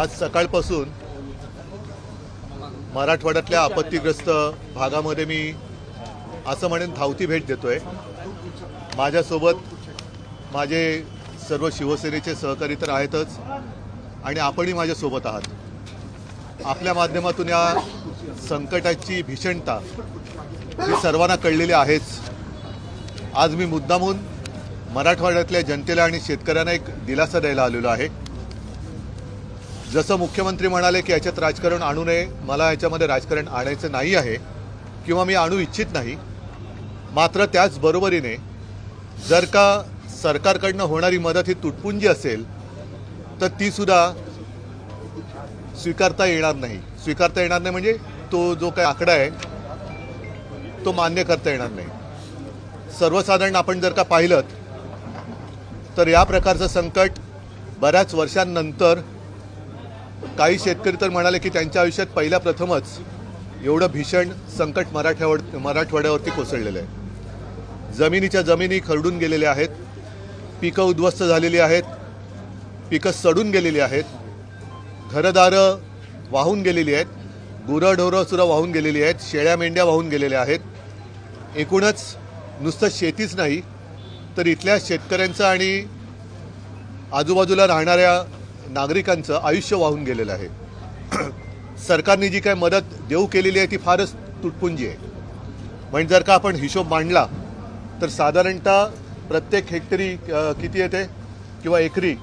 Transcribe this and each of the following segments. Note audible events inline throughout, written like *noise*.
आज सकाळपासून मराठवाड्यातल्या आपत्तीग्रस्त भागामध्ये मी असं म्हणेन धावती भेट देतोय. माझ्यासोबत माझे सर्व शिवसेनेचे सहकारी तर आहेतच आणि आपणही माझ्यासोबत आहात. आपल्या माध्यमातून या संकटाची भीषणता ही सर्वांना कळलेली आहेच. आज मी मुद्दामून मराठवाड्यातल्या जनतेला आणि शेतकऱ्यांना एक दिलासा द्यायला आलेलो आहे. जसं मुख्यमंत्री म्हणाले की याच्यात राजकारण आणू नये मला याच्यामध्ये राजकारण आणायचं नाही आहे किंवा मी आणू इच्छित नाही मात्र त्याच बरोबरीने जर का सरकारकडनं होणारी मदत ही तुटपुंजी असेल तर ती सुद्धा स्वीकारता येणार नाही. स्वीकारता येणार नाही म्हणजे तो जो काही आकडा आहे तो मान्य करता येणार नाही. सर्वसाधारण आपण जर का पाहिलं तर या प्रकारचं संकट बऱ्याच वर्षांनंतर काही शेतकरी तर म्हणाले की त्यांच्या आयुष्यात पहिल्या प्रथमच एवढं भीषण संकट मराठ्यावर मराठवाड्यावरती कोसळलेलं आहे. जमिनीच्या जमिनी खरडून गेलेल्या आहेत पिकं उद्ध्वस्त झालेली आहेत पिकं सडून गेलेली आहेत घरदारं वाहून गेलेली आहेत गुरंढोरं सुद्धा वाहून गेलेली आहेत शेळ्या मेंढ्या वाहून गेलेल्या आहेत. एकूणच नुसतं शेतीच नाही तर इथल्या शेतकऱ्यांचं आणि आजूबाजूला राहणाऱ्या नागरिकांचं आयुष्य वाहून गेलेलं आहे. *clears throat* सरकारने जी काय मदत देऊ केलेली आहे ती फारच तुटपुंजी आहे. म्हणजे जर का आपण हिशोब मांडला तर साधारणतः प्रत्येक हेक्टरी किती येते किंवा एकरी?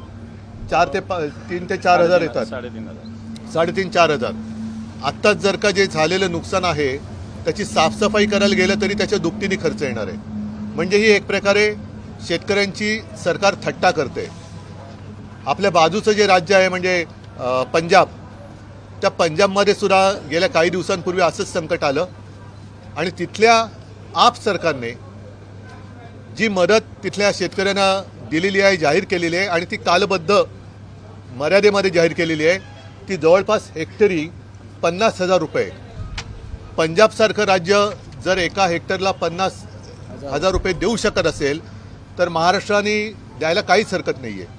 चार ते पा तीन ते चार हजार येतात. साडेतीन हजार. साडेतीन चार हजार. आत्ताच जर का जे झालेलं नुकसान आहे त्याची साफसफाई करायला गेलं तरी त्याच्या दुपटीने खर्च येणार आहे. म्हणजे ही एक प्रकारे शेतकऱ्यांची सरकार थट्टा करते. आपल्या बाजूचं जे राज्य आहे म्हणजे पंजाब त्या पंजाबमध्ये सुद्धा गेल्या काही दिवसांपूर्वी असंच संकट आलं. आणि तिथल्या आप सरकारने जी मदत तिथल्या शेतकऱ्यांना दिलेली आहे जाहीर केलेली आहे आणि ती कालबद्ध मर्यादेमध्ये जाहीर केलेली आहे ती जवळपास हेक्टरी पन्नास हजार रुपये. पंजाबसारखं राज्य जर एका हेक्टरला पन्नास हजार रुपये देऊ शकत असेल तर महाराष्ट्राने द्यायला काहीच हरकत नाही आहे